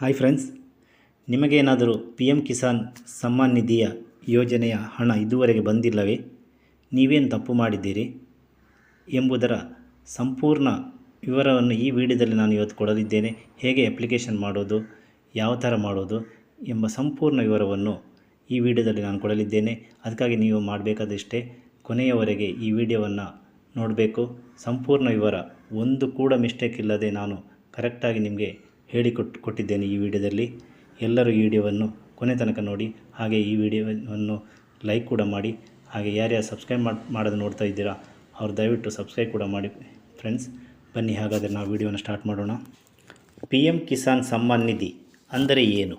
Hi friends ನಿಮಗೇನಾದರೂ P M Kisan Samman ನಿಧಿಯ ಯೋಜನೆಯ ಹಣ ಇದುವರೆಗೆ ಬಂದಿಲ್ಲವೇ? ನೀವೇನು ತಪ್ಪು ಮಾಡಿದ್ದೀರಿ? ಎಂಬುದರ ಸಂಪೂರ್ಣ ವಿವರವನ್ನು ಈ ವಿಡಿಯೋದಲ್ಲಿ ನಾನು ಇವತ್ತು ಕೊಡಲಿದ್ದೇನೆ. ಹೇಗೆ ಅಪ್ಲಿಕೇಶನ್ ಮಾಡೋದು, ಯಾವ ಥರ ಮಾಡೋದು ಎಂಬ ಸಂಪೂರ್ಣ ವಿವರವನ್ನು ಈ ವಿಡಿಯೋದಲ್ಲಿ ನಾನು ಕೊಡಲಿದ್ದೇನೆ. ಅದಕ್ಕಾಗಿ ನೀವು ಮಾಡಬೇಕಾದಷ್ಟೇ ಕೊನೆಯವರೆಗೆ ಈ ವಿಡಿಯೋವನ್ನು ನೋಡಬೇಕು. ಸಂಪೂರ್ಣ ವಿವರ, ಒಂದು ಕೂಡ ಮಿಸ್ಟೇಕ್ ಇಲ್ಲದೆ ನಾನು ಕರೆಕ್ಟಾಗಿ ನಿಮಗೆ ಹೇಳಿಕೊಟ್ಟು ಕೊಟ್ಟಿದ್ದೇನೆ ಈ ವಿಡಿಯೋದಲ್ಲಿ. ಎಲ್ಲರೂ ಈ ವಿಡಿಯೋವನ್ನು ಕೊನೆ ತನಕ ನೋಡಿ, ಹಾಗೆ ಈ ವಿಡಿಯೋವನ್ನು ಲೈಕ್ ಕೂಡ ಮಾಡಿ, ಹಾಗೆ ಯಾರ್ಯಾರು ಸಬ್ಸ್ಕ್ರೈಬ್ ಮಾಡಿ ಮಾಡೋದು ನೋಡ್ತಾ ಇದ್ದೀರಾ, ಅವ್ರು ದಯವಿಟ್ಟು ಸಬ್ಸ್ಕ್ರೈಬ್ ಕೂಡ ಮಾಡಿ. ಫ್ರೆಂಡ್ಸ್ ಬನ್ನಿ, ಹಾಗಾದರೆ ನಾವು ವಿಡಿಯೋನ ಸ್ಟಾರ್ಟ್ ಮಾಡೋಣ. ಪಿ ಎಂ ಕಿಸಾನ್ ಸಮ್ಮಾನ್ ನಿಧಿ ಅಂದರೆ ಏನು?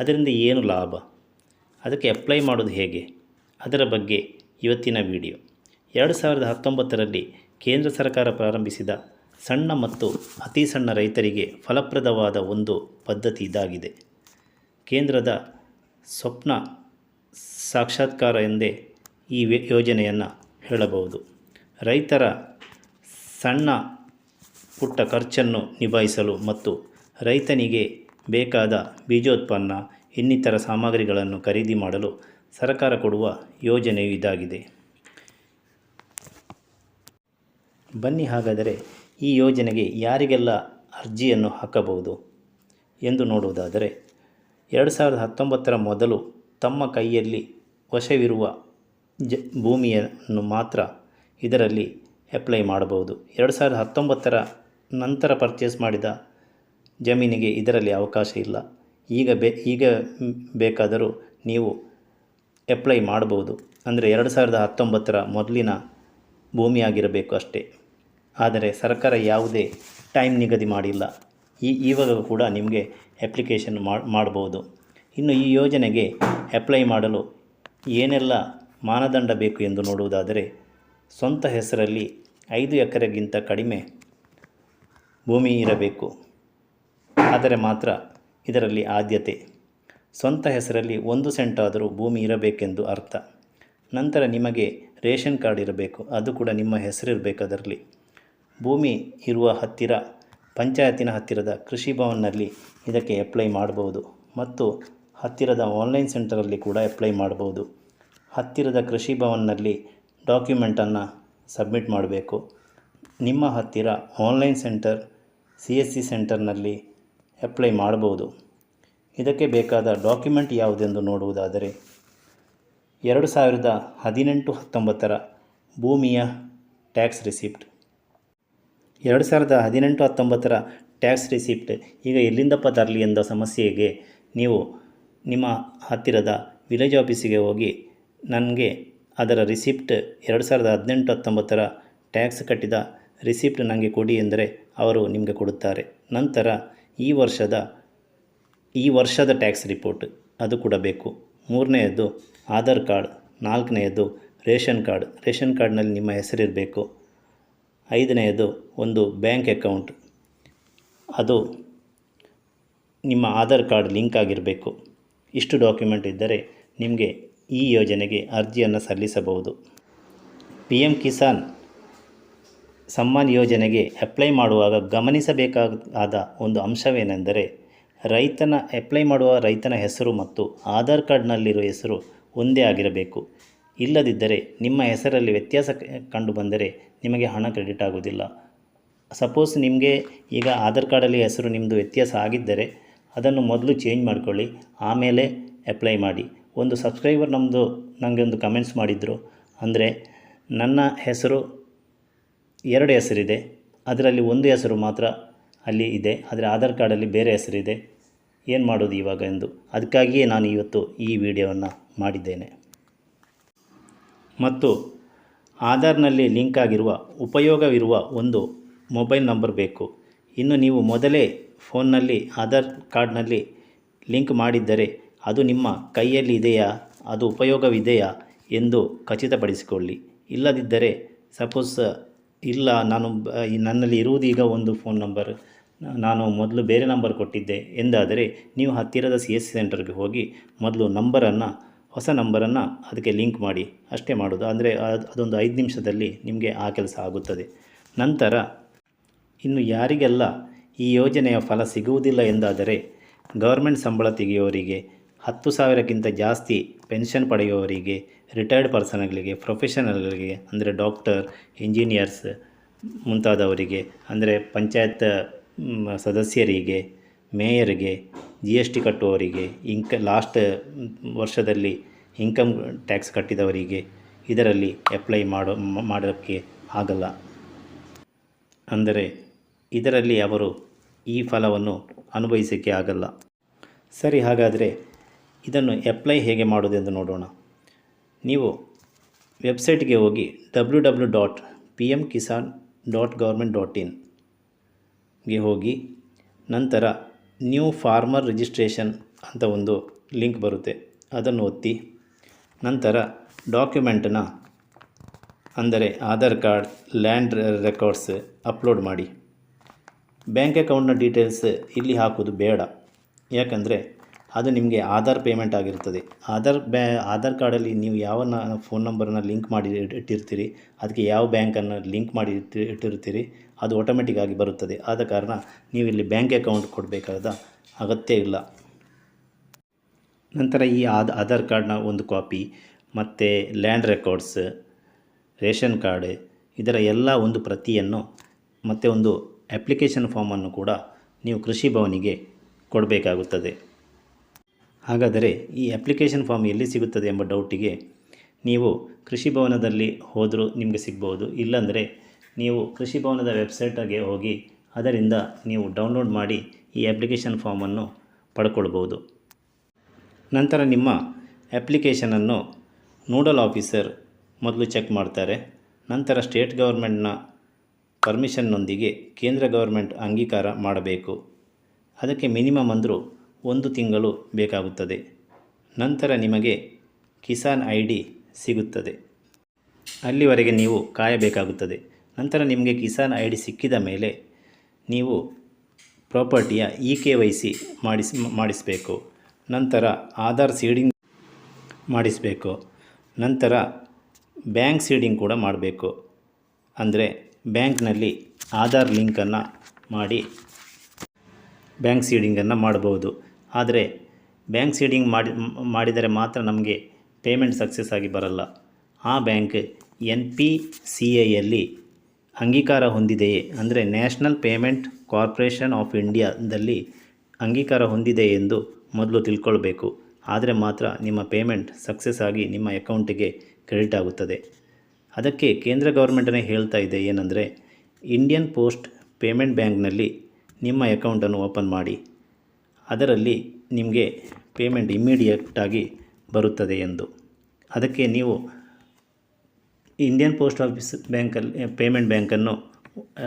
ಅದರಿಂದ ಏನು ಲಾಭ? ಅದಕ್ಕೆ ಅಪ್ಲೈ ಮಾಡೋದು ಹೇಗೆ? ಅದರ ಬಗ್ಗೆ ಇವತ್ತಿನ ವಿಡಿಯೋ. ಎರಡು ಸಾವಿರದ ಹತ್ತೊಂಬತ್ತರಲ್ಲಿ ಕೇಂದ್ರ ಸರ್ಕಾರ ಪ್ರಾರಂಭಿಸಿದ ಸಣ್ಣ ಮತ್ತು ಅತಿ ಸಣ್ಣ ರೈತರಿಗೆ ಫಲಪ್ರದವಾದ ಒಂದು ಪದ್ಧತಿ ಇದಾಗಿದೆ. ಕೇಂದ್ರದ ಸ್ವಪ್ನ ಸಾಕ್ಷಾತ್ಕಾರ ಎಂದೇ ಈ ಯೋಜನೆಯನ್ನು ಹೇಳಬಹುದು. ರೈತರ ಸಣ್ಣ ಪುಟ್ಟ ಖರ್ಚನ್ನು ನಿಭಾಯಿಸಲು ಮತ್ತು ರೈತನಿಗೆ ಬೇಕಾದ ಬೀಜೋತ್ಪನ್ನ, ಇನ್ನಿತರ ಸಾಮಗ್ರಿಗಳನ್ನು ಖರೀದಿ ಮಾಡಲು ಸರ್ಕಾರ ಕೊಡುವ ಯೋಜನೆಯು ಇದಾಗಿದೆ. ಬನ್ನಿ ಹಾಗಾದರೆ ಈ ಯೋಜನೆಗೆ ಯಾರಿಗೆಲ್ಲ ಅರ್ಜಿಯನ್ನು ಹಾಕಬಹುದು ಎಂದು ನೋಡುವುದಾದರೆ, ಎರಡು ಸಾವಿರದ ಹತ್ತೊಂಬತ್ತರ ಮೊದಲು ತಮ್ಮ ಕೈಯಲ್ಲಿ ವಶವಿರುವ ಜ, ಭೂಮಿಯನ್ನು ಮಾತ್ರ ಇದರಲ್ಲಿ ಅಪ್ಲೈ ಮಾಡಬಹುದು. ಎರಡು ಸಾವಿರದ ಹತ್ತೊಂಬತ್ತರ ನಂತರ ಪರ್ಚೇಸ್ ಮಾಡಿದ ಜಮೀನಿಗೆ ಇದರಲ್ಲಿ ಅವಕಾಶ ಇಲ್ಲ. ಈಗ ಬೇ, ಈಗ ಬೇಕಾದರೂ ನೀವು ಅಪ್ಲೈ ಮಾಡಬಹುದು. ಅಂದರೆ ಎರಡು ಸಾವಿರದ ಹತ್ತೊಂಬತ್ತರ ಮೊದಲಿನ ಭೂಮಿಯಾಗಿರಬೇಕು ಅಷ್ಟೇ. ಆದರೆ ಸರ್ಕಾರ ಯಾವುದೇ ಟೈಮ್ ನಿಗದಿ ಮಾಡಿಲ್ಲ. ಈ ಇವಾಗ ಕೂಡ ನಿಮಗೆ ಅಪ್ಲಿಕೇಶನ್ ಮಾಡ್ಬೋದು. ಇನ್ನು ಈ ಯೋಜನೆಗೆ ಅಪ್ಲೈ ಮಾಡಲು ಏನೆಲ್ಲ ಮಾನದಂಡ ಬೇಕು ಎಂದು ನೋಡುವುದಾದರೆ, ಸ್ವಂತ ಹೆಸರಲ್ಲಿ ಐದು ಎಕರೆಗಿಂತ ಕಡಿಮೆ ಭೂಮಿ ಇರಬೇಕು. ಆದರೆ ಮಾತ್ರ ಇದರಲ್ಲಿ ಆದ್ಯತೆ. ಸ್ವಂತ ಹೆಸರಲ್ಲಿ ಒಂದು ಸೆಂಟಾದರೂ ಭೂಮಿ ಇರಬೇಕೆಂದು ಅರ್ಥ. ನಂತರ ನಿಮಗೆ ರೇಷನ್ ಕಾರ್ಡ್ ಇರಬೇಕು. ಅದು ಕೂಡ ನಿಮ್ಮ ಹೆಸರಿರಬೇಕು ಅದರಲ್ಲಿ. ಭೂಮಿ ಇರುವ ಹತ್ತಿರ, ಪಂಚಾಯತಿನ ಹತ್ತಿರದ ಕೃಷಿ ಭವನ್ನಲ್ಲಿ ಇದಕ್ಕೆ ಅಪ್ಲೈ ಮಾಡಬಹುದು ಮತ್ತು ಹತ್ತಿರದ ಆನ್ಲೈನ್ ಸೆಂಟರಲ್ಲಿ ಕೂಡ ಅಪ್ಲೈ ಮಾಡಬಹುದು. ಹತ್ತಿರದ ಕೃಷಿ ಭವನ್ನಲ್ಲಿ ಡಾಕ್ಯುಮೆಂಟನ್ನು ಸಬ್ಮಿಟ್ ಮಾಡಬೇಕು. ನಿಮ್ಮ ಹತ್ತಿರ online center C S C ಸೆಂಟರ್ನಲ್ಲಿ ಅಪ್ಲೈ ಮಾಡಬಹುದು. ಇದಕ್ಕೆ ಬೇಕಾದ ಡಾಕ್ಯುಮೆಂಟ್ ಯಾವುದೆಂದು ನೋಡುವುದಾದರೆ, ಎರಡು ಸಾವಿರದ ಹದಿನೆಂಟು ಹತ್ತೊಂಬತ್ತರ ಭೂಮಿಯ ಟ್ಯಾಕ್ಸ್ ರಿಸಿಪ್ಟ್ ಎರಡು ಸಾವಿರದ ಹದಿನೆಂಟು ಹತ್ತೊಂಬತ್ತರ ಟ್ಯಾಕ್ಸ್ ರಿಸಿಪ್ಟ್ ಈಗ ಎಲ್ಲಿಂದಪ್ಪ ತರಲಿ ಎಂದ ಸಮಸ್ಯೆಗೆ ನೀವು ನಿಮ್ಮ ಹತ್ತಿರದ ವಿಲೇಜ್ ಆಫೀಸಿಗೆ ಹೋಗಿ ನನಗೆ ಅದರ ರಿಸಿಪ್ಟ್ ಎರಡು ಸಾವಿರದ ಹದಿನೆಂಟು ಹತ್ತೊಂಬತ್ತರ ಟ್ಯಾಕ್ಸ್ ಕಟ್ಟಿದ ರಿಸಿಪ್ಟ್ ನನಗೆ ಕೊಡಿ ಎಂದರೆ ಅವರು ನಿಮಗೆ ಕೊಡುತ್ತಾರೆ. ನಂತರ ಈ ವರ್ಷದ ಈ ವರ್ಷದ ಟ್ಯಾಕ್ಸ್ ರಿಪೋರ್ಟ್ ಅದು ಕೂಡ ಬೇಕು. ಮೂರನೆಯದು ಆಧಾರ್ ಕಾರ್ಡ್, ನಾಲ್ಕನೆಯದು ರೇಷನ್ ಕಾರ್ಡ್. ರೇಷನ್ ಕಾರ್ಡ್ನಲ್ಲಿ ನಿಮ್ಮ ಹೆಸರಿರಬೇಕು. ಐದನೆಯದು ಒಂದು ಬ್ಯಾಂಕ್ ಅಕೌಂಟ್. ಅದು ನಿಮ್ಮ ಆಧಾರ್ ಕಾರ್ಡ್ ಲಿಂಕ್ ಆಗಿರಬೇಕು. ಇಷ್ಟು ಡಾಕ್ಯುಮೆಂಟ್ ಇದ್ದರೆ ನಿಮಗೆ ಈ ಯೋಜನೆಗೆ ಅರ್ಜಿಯನ್ನು ಸಲ್ಲಿಸಬಹುದು. ಪಿ ಎಂ ಕಿಸಾನ್ ಸಮ್ಮಾನ್ ಯೋಜನೆಗೆ ಅಪ್ಲೈ ಮಾಡುವಾಗ ಗಮನಿಸಬೇಕಾದ ಒಂದು ಅಂಶವೇನೆಂದರೆ, ರೈತನ, ಅಪ್ಲೈ ಮಾಡುವ ರೈತನ ಹೆಸರು ಮತ್ತು ಆಧಾರ್ ಕಾರ್ಡ್ನಲ್ಲಿರುವ ಹೆಸರು ಒಂದೇ ಆಗಿರಬೇಕು. ಇಲ್ಲದಿದ್ದರೆ ನಿಮ್ಮ ಹೆಸರಲ್ಲಿ ವ್ಯತ್ಯಾಸ ಕಂಡು ಕಂಡುಬಂದರೆ ನಿಮಗೆ ಹಣ ಕ್ರೆಡಿಟ್ ಆಗುವುದಿಲ್ಲ. ಸಪೋಸ್ ನಿಮಗೆ ಈಗ ಆಧಾರ್ ಕಾರ್ಡಲ್ಲಿ ಹೆಸರು ನಿಮ್ಮದು ವ್ಯತ್ಯಾಸ ಆಗಿದ್ದರೆ ಅದನ್ನು ಮೊದಲು ಚೇಂಜ್ ಮಾಡಿಕೊಳ್ಳಿ, ಆಮೇಲೆ ಅಪ್ಲೈ ಮಾಡಿ. ಒಂದು ಸಬ್ಸ್ಕ್ರೈಬರ್ ನಮ್ಮದು ನನಗೆ ಒಂದು ಕಮೆಂಟ್ಸ್ ಮಾಡಿದರು, ಅಂದರೆ ನನ್ನ ಹೆಸರು ಎರಡು ಹೆಸರಿದೆ, ಅದರಲ್ಲಿ ಒಂದು ಹೆಸರು ಮಾತ್ರ ಅಲ್ಲಿ ಇದೆ, ಆದರೆ ಆಧಾರ್ ಕಾರ್ಡಲ್ಲಿ ಬೇರೆ ಹೆಸರಿದೆ, ಏನು ಮಾಡೋದು ಇವಾಗ ಎಂದು. ಅದಕ್ಕಾಗಿಯೇ ನಾನು ಇವತ್ತು ಈ ವಿಡಿಯೋವನ್ನು ಮಾಡಿದ್ದೇನೆ. ಮತ್ತು ಆಧಾರ್ನಲ್ಲಿ ಲಿಂಕ್ ಆಗಿರುವ ಉಪಯೋಗವಿರುವ ಒಂದು ಮೊಬೈಲ್ ನಂಬರ್ ಬೇಕು. ಇನ್ನು ನೀವು ಮೊದಲೇ ಫೋನ್ನಲ್ಲಿ ಆಧಾರ್ ಕಾರ್ಡ್ನಲ್ಲಿ ಲಿಂಕ್ ಮಾಡಿದ್ದರೆ ಅದು ನಿಮ್ಮ ಕೈಯಲ್ಲಿ ಇದೆಯಾ, ಅದು ಉಪಯೋಗವಿದೆಯಾ ಎಂದು ಖಚಿತಪಡಿಸಿಕೊಳ್ಳಿ. ಇಲ್ಲದಿದ್ದರೆ ಸಪೋಸ್ ಇಲ್ಲ, ನಾನು ನನ್ನಲ್ಲಿ ಈಗ ಒಂದು ಫೋನ್ ನಂಬರ್, ನಾನು ಮೊದಲು ಬೇರೆ ನಂಬರ್ ಕೊಟ್ಟಿದ್ದೆ ಎಂದಾದರೆ ನೀವು ಹತ್ತಿರದ ಸಿ ಎಸ್ ಸಿ ಸೆಂಟರ್ಗೆ ಹೋಗಿ ಮೊದಲು ನಂಬರನ್ನು ಹೊಸ ನಂಬರನ್ನು ಅದಕ್ಕೆ ಲಿಂಕ್ ಮಾಡಿ, ಅಷ್ಟೇ ಮಾಡೋದು. ಅಂದರೆ ಅದು, ಅದೊಂದು ಐದು ನಿಮಿಷದಲ್ಲಿ ನಿಮಗೆ ಆ ಕೆಲಸ ಆಗುತ್ತದೆ. ನಂತರ, ಇನ್ನು ಯಾರಿಗೆಲ್ಲ ಈ ಯೋಜನೆಯ ಫಲ ಸಿಗುವುದಿಲ್ಲ ಎಂದಾದರೆ, ಗೌರ್ಮೆಂಟ್ ಸಂಬಳ ತೆಗೆಯುವವರಿಗೆ ಹತ್ತು ಸಾವಿರಕ್ಕಿಂತ ಜಾಸ್ತಿ ಪೆನ್ಷನ್ ಪಡೆಯುವವರಿಗೆ ರಿಟೈರ್ಡ್ ಪರ್ಸನ್ಗಳಿಗೆ, ಪ್ರೊಫೆಷನಲ್ಗಳಿಗೆ, ಅಂದರೆ ಡಾಕ್ಟರ್, ಇಂಜಿನಿಯರ್ಸ್ ಮುಂತಾದವರಿಗೆ, ಅಂದರೆ ಪಂಚಾಯತ್ ಸದಸ್ಯರಿಗೆ, ಮೇಯರ್ಗೆ ಜಿ ಎಸ್ ಟಿ ಕಟ್ಟುವವರಿಗೆ ಇನ್ಕ ಲಾಸ್ಟ್ ವರ್ಷದಲ್ಲಿ ಇನ್ಕಮ್ ಟ್ಯಾಕ್ಸ್ ಕಟ್ಟಿದವರಿಗೆ ಇದರಲ್ಲಿ ಅಪ್ಲೈ ಮಾಡೋ ಮಾಡೋಕ್ಕೆ ಆಗಲ್ಲ. ಅಂದರೆ ಇದರಲ್ಲಿ ಅವರು ಈ ಫಲವನ್ನು ಅನುಭವಿಸೋಕ್ಕೆ ಆಗಲ್ಲ. ಸರಿ, ಹಾಗಾದರೆ ಇದನ್ನು ಅಪ್ಲೈ ಹೇಗೆ ಮಾಡೋದೆಂದು ನೋಡೋಣ. ನೀವು ವೆಬ್ಸೈಟ್ಗೆ ಹೋಗಿ W W dot P M Kisan dot government dot ಇನ್ಗೆ ಹೋಗಿ, ನಂತರ ನ್ಯೂ ಫಾರ್ಮರ್ ರಿಜಿಸ್ಟ್ರೇಷನ್ ಅಂತ ಒಂದು ಲಿಂಕ್ ಬರುತ್ತೆ. ಅದನ್ನು ಒತ್ತಿ. ನಂತರ ಡಾಕ್ಯುಮೆಂಟನ್ನು ಅಂದರೆ Aadhaar card land records upload ಮಾಡಿ. ಬ್ಯಾಂಕ್ ಅಕೌಂಟ್ನ ಡೀಟೇಲ್ಸ್ ಇಲ್ಲಿ ಹಾಕೋದು ಬೇಡ. ಯಾಕಂದರೆ ಅದು ನಿಮಗೆ ಆಧಾರ್ ಪೇಮೆಂಟ್ ಆಗಿರ್ತದೆ. ಆಧಾರ್ ಬ್ಯಾ, ಆಧಾರ್ ಕಾರ್ಡಲ್ಲಿ ನೀವು ಯಾವ ಫೋನ್ ನಂಬರನ್ನು ಲಿಂಕ್ ಮಾಡಿ ಇಟ್- ಇಟ್ಟಿರ್ತೀರಿ ಅದಕ್ಕೆ ಯಾವ ಬ್ಯಾಂಕನ್ನು ಲಿಂಕ್ ಮಾಡಿ ಇಟ್ಟಿ, ಇಟ್ಟಿರ್ತೀರಿ, ಅದು ಆಟೋಮೆಟಿಕ್ ಆಗಿ ಬರುತ್ತದೆ. ಆದ ಕಾರಣ ನೀವು ಇಲ್ಲಿ ಬ್ಯಾಂಕ್ ಅಕೌಂಟ್ ಕೊಡಬೇಕಾದ ಅಗತ್ಯ ಇಲ್ಲ. ನಂತರ ಈ ಆಧಾರ್ ಆಧಾರ್ ಕಾರ್ಡ್ನ ಒಂದು ಕಾಪಿ ಮತ್ತು ಲ್ಯಾಂಡ್ ರೆಕಾರ್ಡ್ಸ್ ರೇಷನ್ ಕಾರ್ಡ್, ಇದರ ಎಲ್ಲ ಒಂದು ಪ್ರತಿಯನ್ನು, ಮತ್ತು ಒಂದು ಅಪ್ಲಿಕೇಶನ್ ಫಾರ್ಮನ್ನು ಕೂಡ ನೀವು ಕೃಷಿ ಭವನಿಗೆ ಕೊಡಬೇಕಾಗುತ್ತದೆ. ಹಾಗಾದರೆ ಈ ಅಪ್ಲಿಕೇಶನ್ ಫಾರ್ಮ್ ಎಲ್ಲಿ ಸಿಗುತ್ತದೆ ಎಂಬ ಡೌಟಿಗೆ ನೀವು ಕೃಷಿ ಭವನದಲ್ಲಿ ಹೋದರೂ ನಿಮಗೆ ಸಿಗ್ಬೋದು ಇಲ್ಲಾಂದರೆ ನೀವು ಕೃಷಿ ಭವನದ ವೆಬ್ಸೈಟಿಗೆ ಹೋಗಿ ಅದರಿಂದ ನೀವು ಡೌನ್ಲೋಡ್ ಮಾಡಿ ಈ ಅಪ್ಲಿಕೇಶನ್ ಫಾರ್ಮನ್ನು ಪಡ್ಕೊಳ್ಬೋದು ನಂತರ ನಿಮ್ಮ ಅಪ್ಲಿಕೇಶನನ್ನು ನೋಡಲ್ ಆಫೀಸರ್ ಮೊದಲು ಚೆಕ್ ಮಾಡ್ತಾರೆ. ನಂತರ ಸ್ಟೇಟ್ ಗೌರ್ಮೆಂಟ್ನ ಪರ್ಮಿಷನ್ನೊಂದಿಗೆ ಕೇಂದ್ರ ಗೌರ್ಮೆಂಟ್ ಅಂಗೀಕಾರ ಮಾಡಬೇಕು. ಅದಕ್ಕೆ ಮಿನಿಮಮ್ ಅಂದರೂ ಒಂದು ತಿಂಗಳು ಬೇಕಾಗುತ್ತದೆ. ನಂತರ ನಿಮಗೆ ಕಿಸಾನ್ ಐ ಡಿ ಸಿಗುತ್ತದೆ. ಅಲ್ಲಿವರೆಗೆ ನೀವು ಕಾಯಬೇಕಾಗುತ್ತದೆ. ನಂತರ ನಿಮಗೆ ಕಿಸಾನ್ ಐ ಡಿ ಸಿಕ್ಕಿದ ಮೇಲೆ ನೀವು ಪ್ರಾಪರ್ಟಿಯ ಇ ಕೆ ವೈ ಸಿ ಮಾಡಿಸ್, ಮಾಡಿಸಬೇಕು. ನಂತರ ಆಧಾರ್ ಸೀಡಿಂಗ್ ಮಾಡಿಸಬೇಕು. ನಂತರ ಬ್ಯಾಂಕ್ ಸೀಡಿಂಗ್ ಕೂಡ ಮಾಡಬೇಕು. ಅಂದರೆ ಬ್ಯಾಂಕ್ನಲ್ಲಿ ಆಧಾರ್ ಲಿಂಕನ್ನು ಮಾಡಿ ಬ್ಯಾಂಕ್ ಸೀಡಿಂಗನ್ನು ಮಾಡಬಹುದು. ಆದರೆ ಬ್ಯಾಂಕ್ ಸೀಡಿಂಗ್ ಮಾಡಿ, ಮಾಡಿದರೆ ಮಾತ್ರ ನಮಗೆ ಪೇಮೆಂಟ್ ಸಕ್ಸಸ್ ಆಗಿ ಬರಲ್ಲ. ಆ ಬ್ಯಾಂಕ್ ಎನ್ ಪಿ ಸಿ ಐಯಲ್ಲಿ ಅಂಗೀಕಾರ ಹೊಂದಿದೆಯೇ? ಅಂದರೆ ನ್ಯಾಷನಲ್ ಪೇಮೆಂಟ್ ಕಾರ್ಪೊರೇಷನ್ ಆಫ್ ಇಂಡಿಯಾದಲ್ಲಿ ಅಂಗೀಕಾರ ಹೊಂದಿದೆ ಎಂದು ಮೊದಲು ತಿಳ್ಕೊಳ್ಬೇಕು. ಆದರೆ ಮಾತ್ರ ನಿಮ್ಮ ಪೇಮೆಂಟ್ ಸಕ್ಸಸ್ ಆಗಿ ನಿಮ್ಮ ಅಕೌಂಟಿಗೆ ಕ್ರೆಡಿಟ್ ಆಗುತ್ತದೆ. ಅದಕ್ಕೆ ಕೇಂದ್ರ ಗೌರ್ಮೆಂಟನ್ನೇ ಹೇಳ್ತಾ ಇದೆ ಏನಂದರೆ ಇಂಡಿಯನ್ ಪೋಸ್ಟ್ ಪೇಮೆಂಟ್ ಬ್ಯಾಂಕ್ನಲ್ಲಿ ನಿಮ್ಮ ಅಕೌಂಟನ್ನು ಓಪನ್ ಮಾಡಿ. ಅದರಲ್ಲಿ ನಿಮಗೆ ಪೇಮೆಂಟ್ ಇಮ್ಮಿಡಿಯೇಟಾಗಿ ಬರುತ್ತದೆ ಎಂದು. ಅದಕ್ಕೆ ನೀವು ಇಂಡಿಯನ್ ಪೋಸ್ಟ್ ಆಫೀಸ್ ಬ್ಯಾಂಕಲ್ಲಿ ಪೇಮೆಂಟ್ ಬ್ಯಾಂಕನ್ನು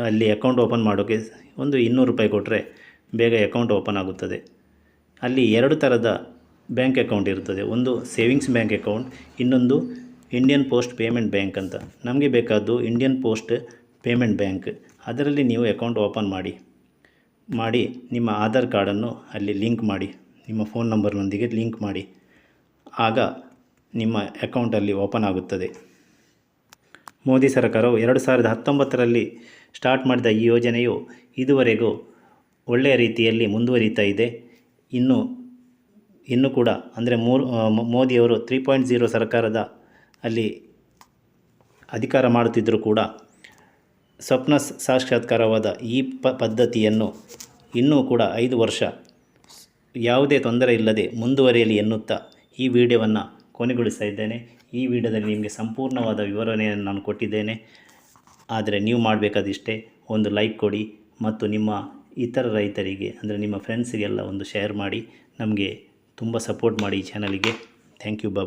ಅಲ್ಲಿ ಅಕೌಂಟ್ ಓಪನ್ ಮಾಡೋಕ್ಕೆ ಒಂದು ಇನ್ನೂರು ರೂಪಾಯಿ ಕೊಟ್ಟರೆ ಬೇಗ ಅಕೌಂಟ್ ಓಪನ್ ಆಗುತ್ತದೆ. ಅಲ್ಲಿ ಎರಡು ಥರದ ಬ್ಯಾಂಕ್ ಅಕೌಂಟ್ ಇರುತ್ತದೆ. ಒಂದು ಸೇವಿಂಗ್ಸ್ ಬ್ಯಾಂಕ್ ಅಕೌಂಟ್ ಇನ್ನೊಂದು ಇಂಡಿಯನ್ ಪೋಸ್ಟ್ ಪೇಮೆಂಟ್ ಬ್ಯಾಂಕ್ ಅಂತ. ನಮಗೆ ಬೇಕಾದ್ದು ಇಂಡಿಯನ್ ಪೋಸ್ಟ್ ಪೇಮೆಂಟ್ ಬ್ಯಾಂಕ್ ಅದರಲ್ಲಿ ನೀವು ಅಕೌಂಟ್ ಓಪನ್ ಮಾಡಿ. ಮಾಡಿ ನಿಮ್ಮ ಆಧಾರ್ ಕಾರ್ಡನ್ನು ಅಲ್ಲಿ ಲಿಂಕ್ ಮಾಡಿ, ನಿಮ್ಮ ಫೋನ್ ನಂಬರ್ನೊಂದಿಗೆ ಲಿಂಕ್ ಮಾಡಿ. ಆಗ ನಿಮ್ಮ ಅಕೌಂಟಲ್ಲಿ ಓಪನ್ ಆಗುತ್ತದೆ. ಮೋದಿ ಸರ್ಕಾರವು ಎರಡು ಸಾವಿರದ ಹತ್ತೊಂಬತ್ತರಲ್ಲಿ ಸ್ಟಾರ್ಟ್ ಮಾಡಿದ ಈ ಯೋಜನೆಯು ಇದುವರೆಗೂ ಒಳ್ಳೆಯ ರೀತಿಯಲ್ಲಿ ಮುಂದುವರಿತಾ ಇದೆ. ಇನ್ನು ಇನ್ನು ಕೂಡ ಅಂದರೆ ಮೂರು ಮೋದಿಯವರು ತ್ರೀ ಪಾಯಿಂಟ್ ಜೀರೋ ಸರ್ಕಾರದ ಅಲ್ಲಿ ಅಧಿಕಾರ ಮಾಡುತ್ತಿದ್ದರೂ ಕೂಡ ಸ್ವಪ್ನ ಸಾಕ್ಷಾತ್ಕಾರವಾದ ಈ ಪ ಪದ್ಧತಿಯನ್ನು ಇನ್ನೂ ಕೂಡ ಐದು ವರ್ಷ ಯಾವುದೇ ತೊಂದರೆ ಇಲ್ಲದೆ ಮುಂದುವರಿಯಲಿ ಎನ್ನುತ್ತಾ ಈ ವಿಡಿಯೋವನ್ನು ಕೊನೆಗೊಳಿಸ್ತಾ ಇದ್ದೇನೆ ಈ ವಿಡಿಯೋದಲ್ಲಿ ನಿಮಗೆ ಸಂಪೂರ್ಣವಾದ ವಿವರಣೆಯನ್ನು ನಾನು ಕೊಟ್ಟಿದ್ದೇನೆ. ಆದರೆ ನೀವು ಮಾಡಬೇಕಾದಿಷ್ಟೇ ಒಂದು ಲೈಕ್ ಕೊಡಿ ಮತ್ತು ನಿಮ್ಮ ಇತರ ರೈತರಿಗೆ, ಅಂದರೆ ನಿಮ್ಮ ಫ್ರೆಂಡ್ಸಿಗೆಲ್ಲ ಒಂದು ಶೇರ್ ಮಾಡಿ. ನಮಗೆ ತುಂಬ ಸಪೋರ್ಟ್ ಮಾಡಿ ಈ ಚಾನಲಿಗೆ ಥ್ಯಾಂಕ್ ಯು ಬಾಬಾ